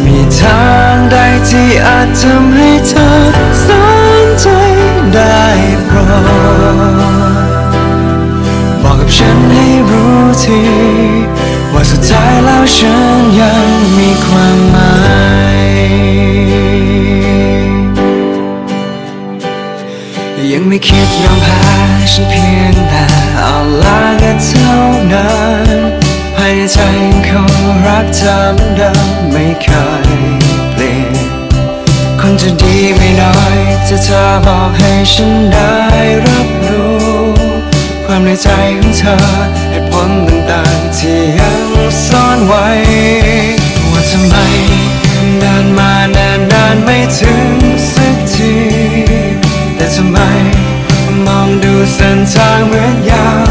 มี ทางใดที่อาจทำให้เธอสนใจได้โปรดบอกกับฉันให้รู้ทีว่าสุดท้ายแล้วฉันยังมีความหมายยังไม่คิดยอมแพ้ฉันเพียงแต่เอาลากันเท่านั้น กเธอเหมือนเดิมไม่เคยเปลี่ยนคนจะดีไม่น้อยถ้าเธอบอกให้ฉันได้รับรู้ ความในใจของเธอเหตุผลต่างๆที่ยังซ่อนไว้ ว่าทำไมเดินมานานนานๆไม่ถึงสักที แต่ทำไมมองดูเส้นทางเหมือนยาวออกไป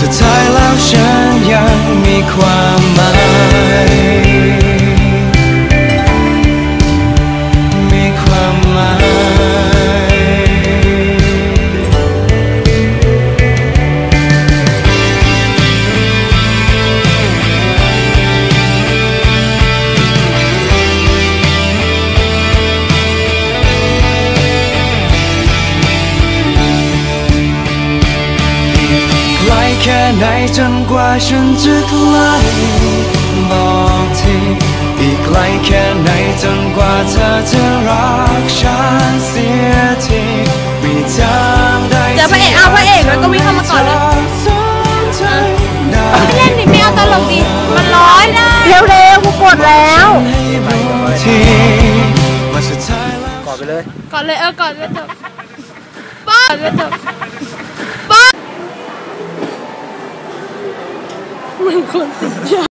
สุดท้ายแล้วฉันยังมีความหมาย ไหนจนกว่าฉันจะใกล้บอกทีอีกไกลแค่ไหนจนกว่าเธอจะรักฉันเสียทีมีทางใดเจอพระเอกเอาพระเอกแล้วก็วิ่งเข้ามาก่อนเลยสนใจได้ไม่เล่นดิไม่เอาตลกดิมันร้อยได้เร็วๆกูกดแล้วให้รู้ทีว่าสุดท้ายแล้วกอดไปเลยก่อนเลยเออก่อนเลยจบป้าเลยจบ ป้ามึงคนติดยา